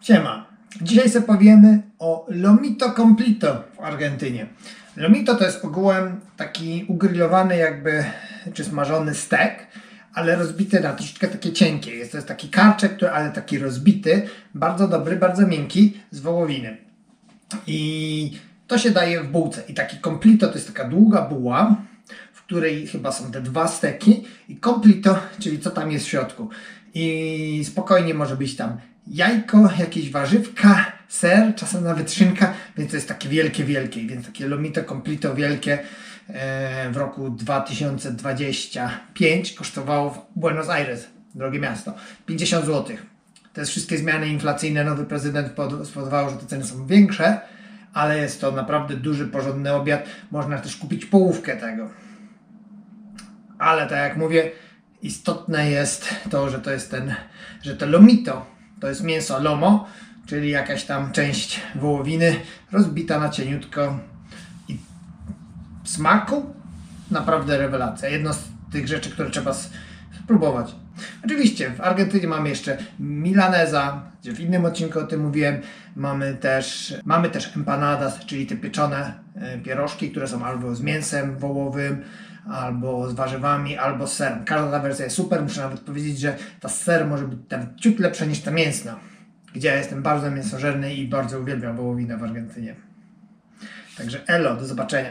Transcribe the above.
Siema. Dzisiaj sobie powiemy o Lomito Complito w Argentynie. Lomito to jest ogółem taki ugrillowany jakby, czy smażony stek, ale rozbity na troszeczkę takie cienkie. Jest to jest taki karczek, ale taki rozbity, bardzo dobry, bardzo miękki, z wołowiny. I to się daje w bułce. I taki complito to jest taka długa buła, w której chyba są te dwa steki i complito, czyli co tam jest w środku. I spokojnie może być tam jajko, jakieś warzywka, ser, czasem nawet szynka, więc to jest takie wielkie, wielkie. Więc takie lomito complito wielkie e, w roku 2025 kosztowało w Buenos Aires, drogie miasto, 50 zł. Te wszystkie zmiany inflacyjne, nowy prezydent spowodowało, że te ceny są większe, ale jest to naprawdę duży, porządny obiad. Można też kupić połówkę tego. Ale tak jak mówię, istotne jest to, że to jest ten, że to lomito, to jest mięso lomo, czyli jakaś tam część wołowiny rozbita na cieniutko i smaku naprawdę rewelacja. Jedno z tych rzeczy, które trzeba spróbować. Oczywiście w Argentynie mamy jeszcze milaneza, gdzie w innym odcinku o tym mówiłem. Mamy też, mamy też empanadas, czyli te pieczone pierożki, które są albo z mięsem wołowym, albo z warzywami, albo z serem. Każda ta wersja jest super. Muszę nawet powiedzieć, że ta z serem może być nawet ciut lepsza niż ta mięsna, gdzie ja jestem bardzo mięsożerny i bardzo uwielbiam wołowinę w Argentynie. Także elo, do zobaczenia.